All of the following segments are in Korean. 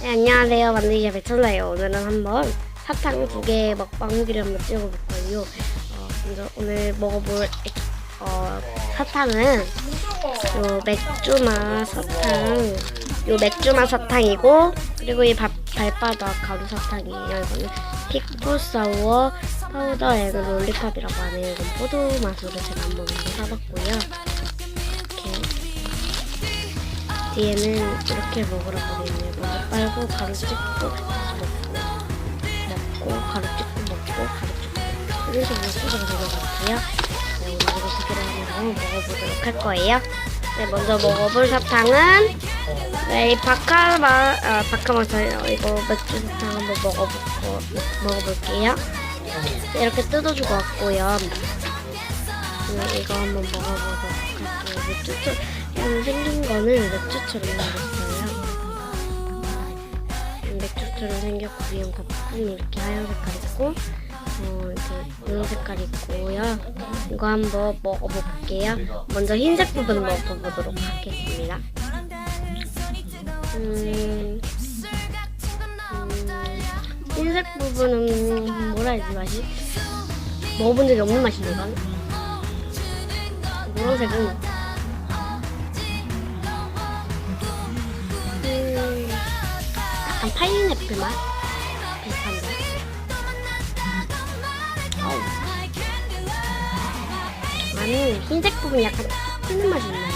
네, 안녕하세요. 만들기가 배천라예요. 오늘은 한번 사탕 두 개 먹방 후기를 한번 찍어볼 거예요. 어, 먼저 오늘 먹어볼 액- 어, 사탕은 요 맥주맛 사탕, 요 맛사탕이고 그리고 이 발, 발바닥 가루 사탕이에요. 이거는 픽푸사워 파우더 앤 롤리팝이라고. 이건 포도 맛으로 제가 한번 사봤고요. 뒤에는 이렇게 되어 있네요. 먼저 빨고 가루 찍고 먹고 먹고 가루 찍고 먹고 가루 찍고 이런 식으로 것 같아요. 네, 오늘 이거 두 개를 한번 먹어보도록 할 거예요. 네, 먼저 먹어볼 사탕은 네, 이 바카마 아, 바카마사요. 이거 맥주 사탕 한번 먹어보고 먹어볼게요. 네, 이렇게 뜯어주고 왔고요. 네, 이거 한번 먹어보도록 할게요. 맥주처럼 음, 생긴 거는 맥주처럼 생겼어요. 음, 맥주처럼 생겼고 위에 거품이 이렇게 하얀 색깔 있고 어, 이렇게 이런 색깔 있고요. 이거 한번 먹어볼게요. 먼저 흰색 부분 먹어보도록 하겠습니다. 음, 음, 흰색 부분은 뭐라 해야지 맛이? 먹어본 적이 없는 이건? 노란색은 약간 파인애플 맛 비슷한데. 어우. 아니 흰색 부분이 약간 톡 튀는 맛이 있네요.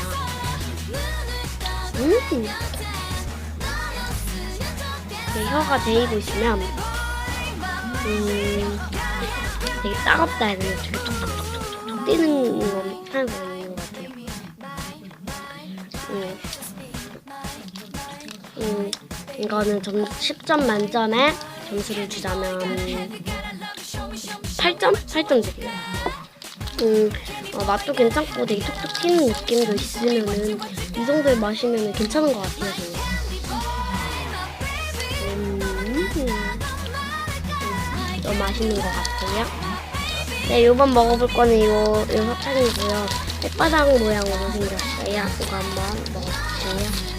음. 이렇게 혀가 데이고 있으면 음 되게 따갑다 해야 되나 되게 톡톡톡톡톡 뛰는 거 하는 거 이거는 점 10점 만점에 점수를 주자면 8점? 8점 드려요. 음, 어, 맛도 괜찮고 되게 톡톡 튀는 느낌도 있으면은 이 정도의 맛이면 괜찮은 것 같아요. 음, 음, 너무 맛있는 것 같고요. 네, 요번 먹어볼 거는 요, 요 사탕이고요. 햇바닥 모양으로 생겼어요. 이거 한번 먹어볼게요. 볼게요.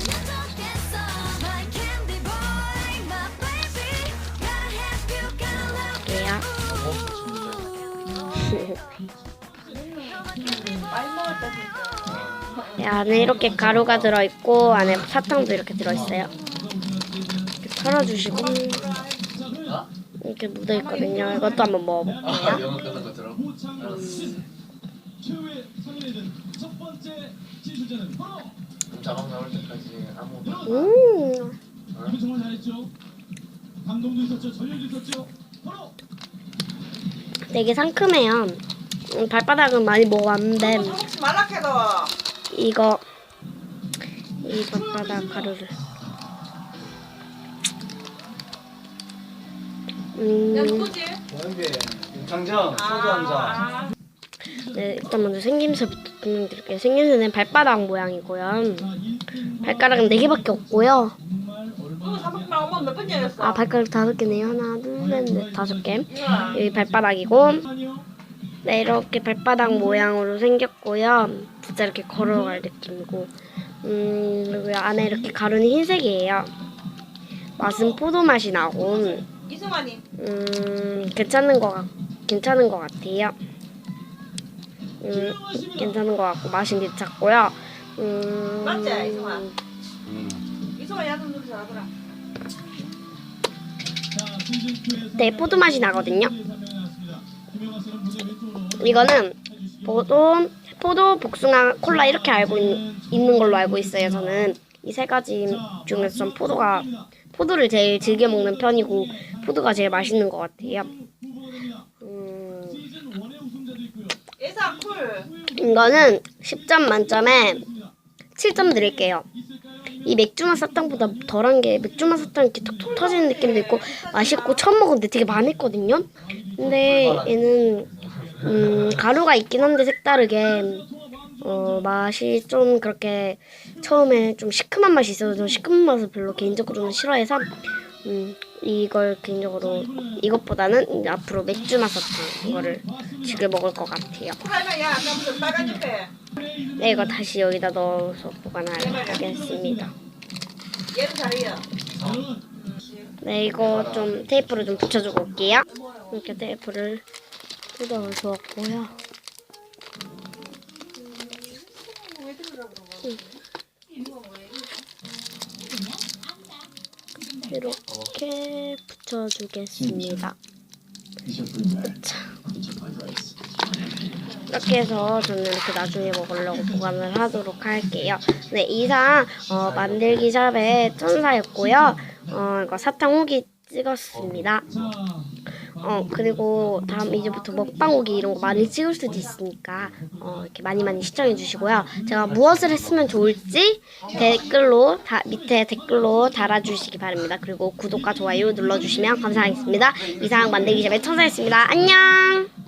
네, 안에 이렇게 가루가 들어있고 안에 사탕도 이렇게 들어있어요. 이렇게 털어주시고 이렇게 묻어있거든요. 이것도 한번 먹어볼게요. 나올 때까지 아무. 음, 정말 잘했죠. 감동도 있었죠. 전력도 있었죠. 되게 상큼해요. 음, 발바닥은 많이 먹어봤는데 캐도 이거 이 발바닥 가루를 야 음, 누구지? 원배 윤창정 소주 한 잔. 아, 네, 일단 먼저 생김새부터 설명드릴게요. 생김새는 발바닥 모양이고요. 발가락은 4개밖에 없고요. 아, 발가락 다섯 개네요. 하나, 둘, 셋, 넷, 다섯 개. 응. 여기 발바닥이고, 네, 이렇게 발바닥 모양으로 생겼고요. 진짜 이렇게 걸어갈 느낌이고, 음, 그리고 안에 이렇게 가루는 흰색이에요. 맛은 포도 맛이 나고, 음, 괜찮은 것 같, 괜찮은 것 같아요. 음, 괜찮은 것 같고, 맛은 괜찮고요. 음, 맞지, 이승환? 야동 잘하더라 네, 포도 맛이 나거든요. 이거는 포도, 포도, 복숭아, 콜라 이렇게 알고 있, 있는 걸로 알고 있어요. 저는 이 세 가지 중에서 전 포도가 포도를 제일 즐겨 먹는 편이고 포도가 제일 맛있는 것 같아요. 음, 이거는 10점 만점에 7점 드릴게요. 이 맥주맛 사탕보다 덜한 게 맥주맛 사탕 이렇게 톡톡 터지는 느낌도 있고 맛있고 처음 먹었는데 되게 많았거든요. 근데 얘는 음, 가루가 있긴 한데 색다르게 어, 맛이 좀 그렇게 처음에 좀 시큼한 맛이 있어서 저 시큼한 맛을 별로 개인적으로는 싫어해서 음, 이걸 개인적으로 이것보다는 앞으로 맥주 맛 사탕 이거를 즐겨 먹을 것 같아요. 네, 이거 다시 여기다 넣어서 보관하겠습니다. 네, 이거 좀 테이프로 좀 붙여주고 올게요. 이렇게 테이프를 뜯어서 왔고요. 이렇게 붙여주겠습니다. 자. 이렇게 해서 저는 이렇게 나중에 먹으려고 보관을 하도록 할게요. 네, 이상 어, 만들기 샵의 천사였고요. 어, 이거 사탕 후기 찍었습니다. 자, 어, 그리고 다음 이제부터 먹방 후기 이런 거 많이 찍을 수도 있으니까 어, 이렇게 많이 많이 시청해 주시고요. 제가 무엇을 했으면 좋을지 댓글로 다, 밑에 댓글로 달아주시기 바랍니다. 그리고 구독과 좋아요 눌러주시면 감사하겠습니다. 이상 만들기 샵의 천사였습니다. 안녕!